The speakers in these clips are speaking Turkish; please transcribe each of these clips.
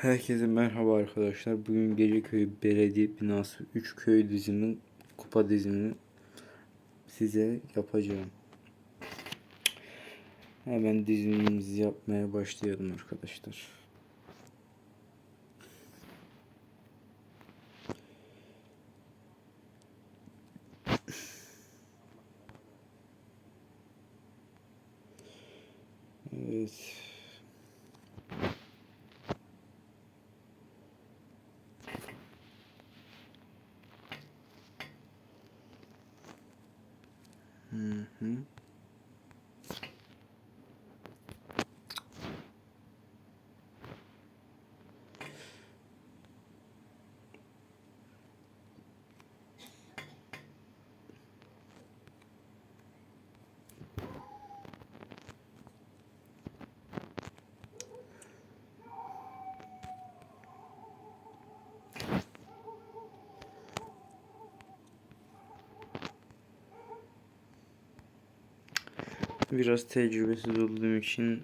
Herkese merhaba arkadaşlar. Bugün Geceköy Belediye Binası 3 köy dizinin kupa dizimini size yapacağım. Hemen dizimimizi yapmaya başlayalım arkadaşlar. Evet. 嗯哼。Biraz tecrübesiz olduğum için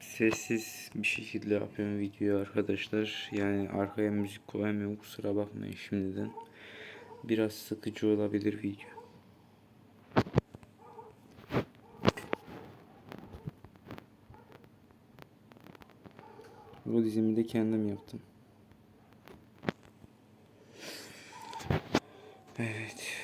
sessiz bir şekilde yapıyorum videoyu arkadaşlar. Yani arkaya müzik koyamıyorum kusura bakmayın şimdiden. Biraz sıkıcı olabilir video. Bu dizimi de kendim yaptım. Evet.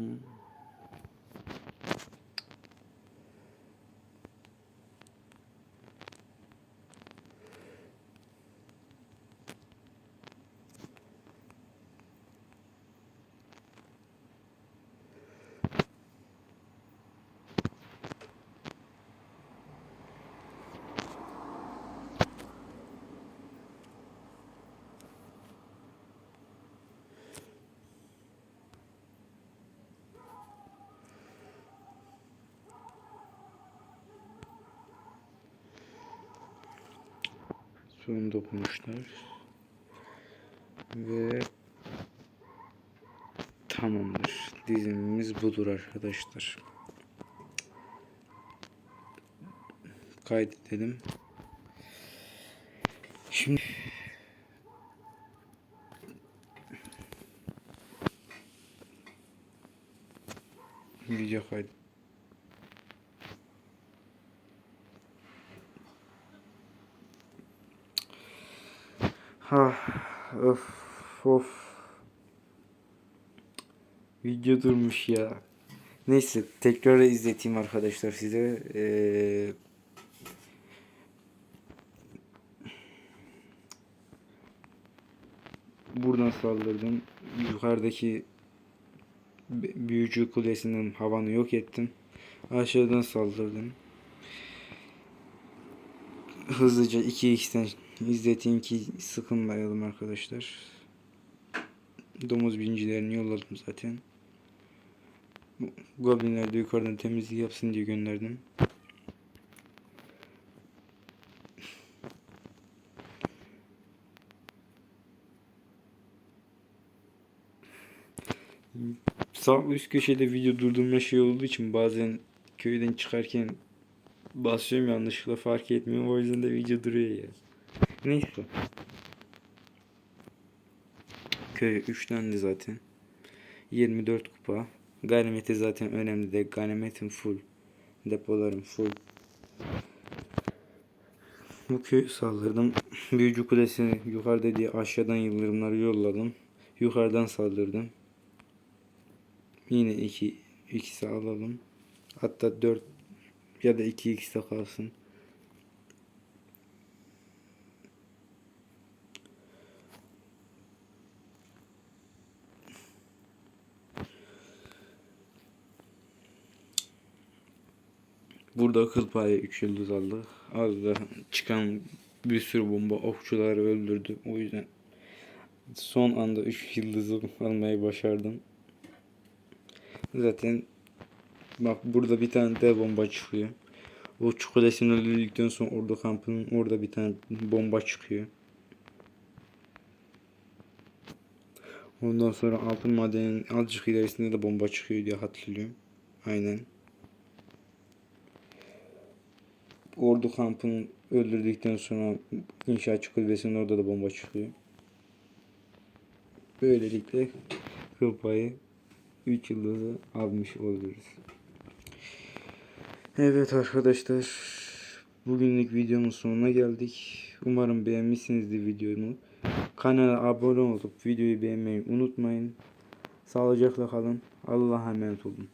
Mm-hmm. Son dokunuşlar. Ve tamamdır. Dizimimiz budur arkadaşlar. Kaydedelim. Şimdi video kaydı. Ha, of, of. Video durmuş ya. Neyse tekrar izleteyim arkadaşlar size. Ee, buradan saldırdım. Yukarıdaki büyücü kulesinin havanı yok ettim. Aşağıdan saldırdım. Hızlıca 2x'ten izleteyim ki sıkılmayalım arkadaşlar. Domuz bincilerini yolladım zaten. Goblinler de yukarıdan temizlik yapsın diye gönderdim. Sağ üst köşede video durdurma şey olduğu için bazen köyden çıkarken basıyorum yanlışlıkla fark etmiyorum. O yüzden de video duruyor ya. Neyse. Köy üçlendi zaten. 24 kupa. Ganimeti zaten önemli de ganimetim full. Depolarım full. Bu köyü saldırdım. Büyücü kulesini yukarıda diye aşağıdan yıldırımları yolladım. Yukarıdan saldırdım. Yine 2 ikisi alalım. Hatta 4 ya da 2 ikisi de kalsın. Burada kıl payı 3 yıldız aldık. Az da çıkan bir sürü bomba okçuları öldürdü. O yüzden son anda 3 yıldızı almayı başardım. Zaten bak burada bir tane dev bomba çıkıyor. O çikolesini öldürdükten sonra orada kampının orada bir tane bomba çıkıyor. Ondan sonra altın madenin azıcık ilerisinde de bomba çıkıyor diye hatırlıyorum. Aynen. Ordu kampını öldürdükten sonra inşaatçı kulübesinin orada da bomba çıkıyor. Böylelikle kıl payı 3 yıldızı almış oluyoruz. Evet arkadaşlar. Bugünlük videomun sonuna geldik. Umarım beğenmişsinizdir videomu. Kanala abone olup videoyu beğenmeyi unutmayın. Sağlıcakla kalın. Allah'a emanet olun.